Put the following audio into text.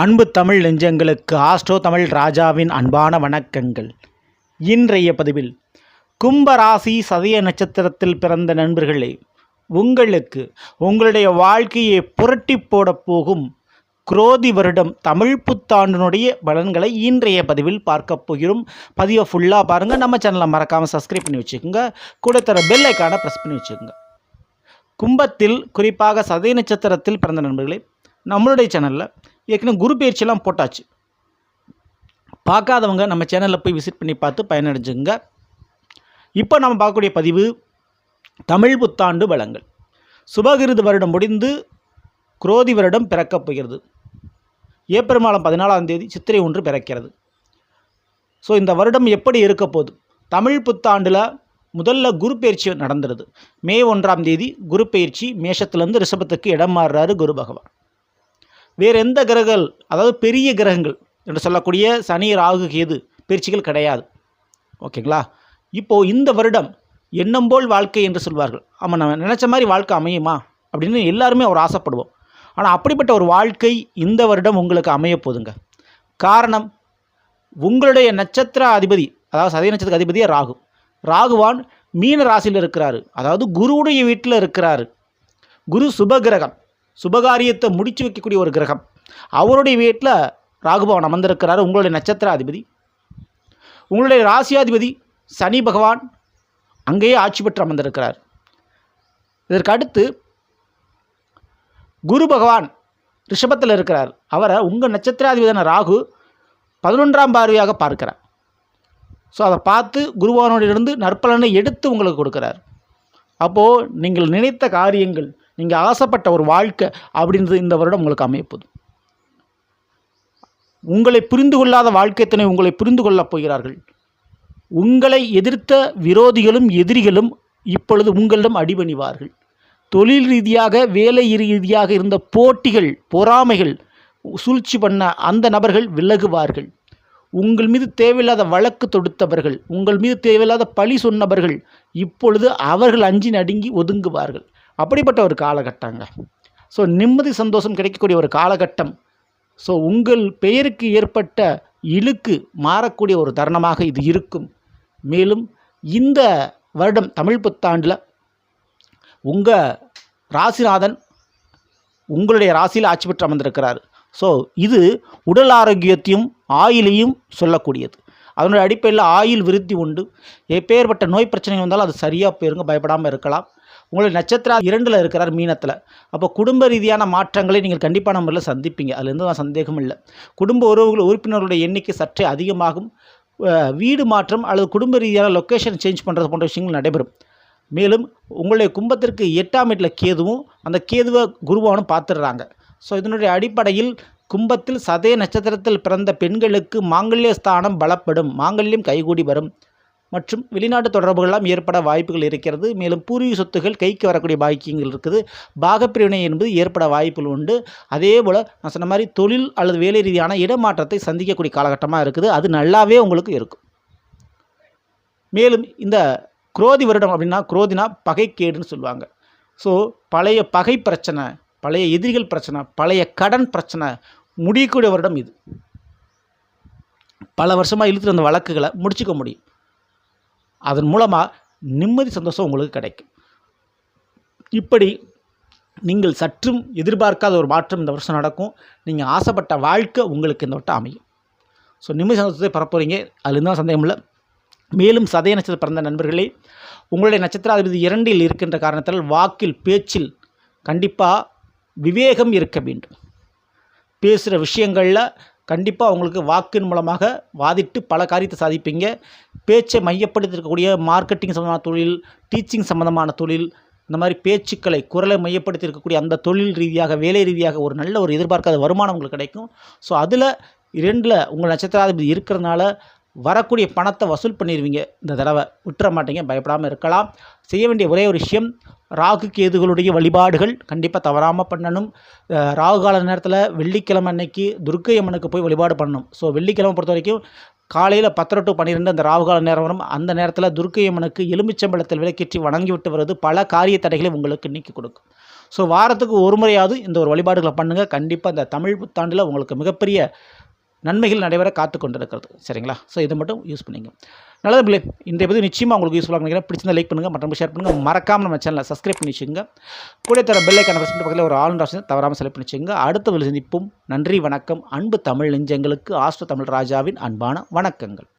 அன்பு தமிழ் நெஞ்சங்களுக்கு ஆஸ்ட்ரோ தமிழ் ராஜாவின் அன்பான வணக்கங்கள். இன்றைய பதிவில் கும்பராசி சதய நட்சத்திரத்தில் பிறந்த நண்பர்களே உங்களுக்கு உங்களுடைய வாழ்க்கையை புரட்டி போடப் போகும் குரோதி வருடம் தமிழ் புத்தாண்டினுடைய பலன்களை இன்றைய பதிவில் பார்க்க போகிறோம். பதிவை ஃபுல்லாக பாருங்கள் நம்ம சேனலை மறக்காமல் சப்ஸ்கிரைப் பண்ணி வச்சுக்கோங்க. கூட தர பெல் ஐக்கானை ப்ரெஸ் பண்ணி வச்சுக்கோங்க. கும்பத்தில் குறிப்பாக சதய நட்சத்திரத்தில் பிறந்த நண்பர்களே நம்மளுடைய சேனலில் ஏற்கனவே குரு பயிற்சியெல்லாம் போட்டாச்சு. பார்க்காதவங்க நம்ம சேனலில் போய் விசிட் பண்ணி பார்த்து பயனடைஞ்சுங்க. இப்போ நம்ம பார்க்கக்கூடிய பதிவு தமிழ் புத்தாண்டு வளங்கள். சுபகிருது வருடம் முடிந்து குரோதி வருடம் பிறக்கப் போகிறது. ஏப்ரல் மாதம் பதினாலாம் தேதி சித்திரை ஒன்று பிறக்கிறது. ஸோ இந்த வருடம் எப்படி இருக்க போகுது? தமிழ் புத்தாண்டில் முதல்ல குரு பயிற்சி நடந்துருது. மே ஒன்றாம் தேதி குரு பயிற்சி மேஷத்துலேருந்து ரிஷபத்துக்கு இடம் மாறுறாரு குரு பகவான். வேறு எந்த கிரகங்கள் அதாவது பெரிய கிரகங்கள் என்று சொல்லக்கூடிய சனி ராகு கேது பயிற்சிகள் கிடையாது. ஓகேங்களா? இப்போது இந்த வருடம் எண்ணம் போல் வாழ்க்கை என்று சொல்வார்கள். ஆமாம் நம்ம நினச்ச மாதிரி வாழ்க்கை அமையுமா? அப்படின்னு எல்லாருமே அவர் ஆசைப்படுவோம். ஆனால் அப்படிப்பட்ட ஒரு வாழ்க்கை இந்த வருடம் உங்களுக்கு அமைய போதுங்க. காரணம் உங்களுடைய நட்சத்திர அதிபதி அதாவது சதய நட்சத்திர அதிபதியே ராகு. ராகுவான் மீன ராசியில் இருக்கிறாரு. அதாவது குருவுடைய வீட்டில் இருக்கிறாரு. குரு சுபகிரகம் சுபகாரியத்தை முடிச்சு வைக்கக்கூடிய ஒரு கிரகம். அவருடைய வீட்டில் ராகுபவன் அமர்ந்திருக்கிறாரு. உங்களுடைய நட்சத்திர அதிபதி உங்களுடைய ராசியாதிபதி சனி பகவான் அங்கேயே ஆட்சி பெற்று அமர்ந்திருக்கிறார். இதற்கு அடுத்து குரு பகவான் ரிஷபத்தில் இருக்கிறார். அவரை உங்கள் நட்சத்திராதிபதியான ராகு பதினொன்றாம் பார்வையாக பார்க்கிறார். ஸோ அதை பார்த்து குருபகவானோடிலிருந்து நற்பலனை எடுத்து உங்களுக்கு கொடுக்குறார். அப்போது நீங்கள் நினைத்த காரியங்கள் நீங்கள் ஆசைப்பட்ட ஒரு வாழ்க்கை அப்படின்றது இந்த வருடம் உங்களுக்கு அமையப்போகுது உங்களை புரிந்து கொள்ளாத வாழ்க்கைத்தினை உங்களை புரிந்து கொள்ளப் போகிறார்கள்? உங்களை எதிர்த்த விரோதிகளும் எதிரிகளும் இப்பொழுது உங்களிடம் அடிபணிவார்கள். தொழில் ரீதியாக வேலை ரீதியாக இருந்த போட்டிகள் பொறாமைகள் சூழ்ச்சி பண்ண அந்த நபர்கள் விலகுவார்கள். உங்கள் மீது தேவையில்லாத வழக்கு தொடுத்தவர்கள் உங்கள் மீது தேவையில்லாத பழி சொன்னவர்கள் இப்பொழுது அவர்கள் அஞ்சி நடுங்கி ஒதுங்குவார்கள். அப்படிப்பட்ட ஒரு காலகட்டங்க. ஸோ நிம்மதி சந்தோஷம் கிடைக்கக்கூடிய ஒரு காலகட்டம். ஸோ உங்கள் பெயருக்கு ஏற்பட்ட இழுக்கு மாறக்கூடிய ஒரு தருணமாக இது இருக்கும். மேலும் இந்த வருடம் தமிழ் புத்தாண்டில் உங்கள் ராசிநாதன் உங்களுடைய ராசியில் ஆட்சி பெற்று அமர்ந்திருக்கிறார். ஸோ இது உடல் ஆரோக்கியத்தையும் ஆயிலையும் சொல்லக்கூடியது. அதனுடைய அடிப்படையில் ஆயில் விருத்தி உண்டு. எப்பேற்பட்ட நோய் பிரச்சனை வந்தாலும் அது சரியாக போயிருங்க பயப்படாமல் இருக்கலாம். உங்களுடைய நட்சத்திரம் இரண்டில் இருக்கிறார் மீனத்தில். அப்போ குடும்ப ரீதியான மாற்றங்களை நீங்கள் கண்டிப்பான முறையில் சந்திப்பீங்க. அதில் எந்த சந்தேகமும் இல்லை. குடும்ப உறவுகள் உறுப்பினர்களுடைய எண்ணிக்கை சற்றே அதிகமாகும். வீடு மாற்றம் அல்லது குடும்ப ரீதியான லொக்கேஷன் சேஞ்ச் பண்ணுறது போன்ற விஷயங்கள் நடைபெறும். மேலும் உங்களுடைய கும்பத்திற்கு எட்டாம் வீட்டில் கேதுவும் அந்த கேதுவை குருவானும் பார்த்துடுறாங்க. ஸோ இதனுடைய அடிப்படையில் கும்பத்தில் சதய நட்சத்திரத்தில் பிறந்த பெண்களுக்கு மாங்கல்ய ஸ்தானம் பலப்படும். மாங்கல்யம் கைகூடி வரும். மற்றும் வெளிநாட்டு தொடர்புகள்லாம் ஏற்பட வாய்ப்புகள் இருக்கிறது. மேலும் பூர்வீக சொத்துகள் கைக்கு வரக்கூடிய பாக்கியங்கள் இருக்குது. பாகப்பிரிவினை என்பது ஏற்பட வாய்ப்புகள் உண்டு. அதே போல் நான் சொன்ன மாதிரி தொழில் அல்லது வேலை ரீதியான இடமாற்றத்தை சந்திக்கக்கூடிய காலகட்டமாக இருக்குது. அது நல்லாவே உங்களுக்கு இருக்கும். மேலும் இந்த குரோதி வருடம் அப்படின்னா குரோதினா பகைக்கேடுன்னு சொல்லுவாங்க. ஸோ பழைய பகை பிரச்சனை பழைய எதிரிகள் பிரச்சனை பழைய கடன் பிரச்சனை முடியக்கூடிய வருடம் இது. பல வருஷமாக இழுத்துட்டு வந்த வழக்குகளை முடிச்சுக்க முடியும். அதன் மூலமாக நிம்மதி சந்தோஷம் உங்களுக்கு கிடைக்கும். இப்படி நீங்கள் சற்றும் எதிர்பார்க்காத ஒரு மாற்றம் இந்த வருஷம் நடக்கும். நீங்கள் ஆசைப்பட்ட வாழ்க்கை உங்களுக்கு இந்த வட்டம் அமையும். ஸோ நிம்மதி சந்தோஷத்தை பரப்புறீங்க அதில் இருந்தால் சந்தேகம் இல்லை. மேலும் சதய நட்சத்திரம் பிறந்த நண்பர்களே உங்களுடைய நட்சத்திராதிபதி இரண்டில் இருக்கின்ற காரணத்தால் வாக்கில் பேச்சில் கண்டிப்பாக விவேகம் இருக்க வேண்டும். பேசுகிற விஷயங்களில் கண்டிப்பாக அவங்களுக்கு வாக்கின் மூலமாக வாதிட்டு பல காரியத்தை சாதிப்பீங்க. பேச்சை மையப்படுத்தி இருக்கக்கூடிய மார்க்கெட்டிங் சம்மந்தமான தொழில் டீச்சிங் சம்மந்தமான தொழில் இந்த மாதிரி பேச்சுக்களை குரலை மையப்படுத்தி இருக்கக்கூடிய அந்த தொழில் ரீதியாக வேலை ரீதியாக ஒரு நல்ல ஒரு எதிர்பார்க்காத வருமானம் உங்களுக்கு கிடைக்கும். ஸோ அதில் இரண்டில் உங்கள் நட்சத்திராதிபதி இருக்கிறதுனால வரக்கூடிய பணத்தை வசூல் பண்ணிடுவீங்க இந்த தடவை விட்டுற மாட்டீங்க பயப்படாமல் இருக்கலாம். செய்ய வேண்டிய ஒரே ஒரு விஷயம் ராகு கேதுகளுடைய வழிபாடுகள் கண்டிப்பாக தவறாமல் பண்ணணும். ராகு கால நேரத்தில் வெள்ளிக்கிழமை அன்னைக்கு துர்க்கை அம்மனுக்கு போய் வழிபாடு பண்ணணும். ஸோ வெள்ளிக்கிழமை பொறுத்த வரைக்கும் காலையில் பத்தரை டு பன்னிரெண்டு அந்த ராகு கால நேரம் வரும். அந்த நேரத்தில் துர்க்கை அம்மனுக்கு எலுமிச்சம்பழத்தில் விளக்கேற்றி வணங்கி விட்டு வருவது பல காரிய தடைகளை உங்களுக்கு நீக்கி கொடுக்கும். ஸோ வாரத்துக்கு ஒரு முறையாவது இந்த ஒரு வழிபாடுகளை பண்ணுங்கள் கண்டிப்பாக இந்த தமிழ் புத்தாண்டில் உங்களுக்கு மிகப்பெரிய நன்மைகள் நடைபெற காத்து கொண்டிருக்கிறது சரிங்களா? ஸோ இதை மட்டும் யூஸ் பண்ணிங்க. நல்லது பிள்ளை. இன்றைய பதிவு நிச்சயமாக உங்களுக்கு யூஸ்ஃபுல்லாக நினைக்கிறேன். பிடிச்சிருந்தா லைக் பண்ணுங்கள் மற்றவங்க ஷேர் பண்ணுங்கள் மறக்காமல் நம்ம சேனலை சப்ஸ்கிரைப் பண்ணி வச்சுங்க கூட தர பெல்லைக்கான ஃபஸ்ட் பக்கத்தில் ஒரு ஆளுநர் ஆப்ஷன் தவறாமல் செலக்ட் பண்ணி வச்சுங்க அடுத்த வேலை சந்திப்போம். நன்றி வணக்கம். அன்பு தமிழ் நெஞ்சங்களுக்கு ஆஸ்ட்ரோ தமிழ் ராஜாவின் அன்பான வணக்கங்கள்.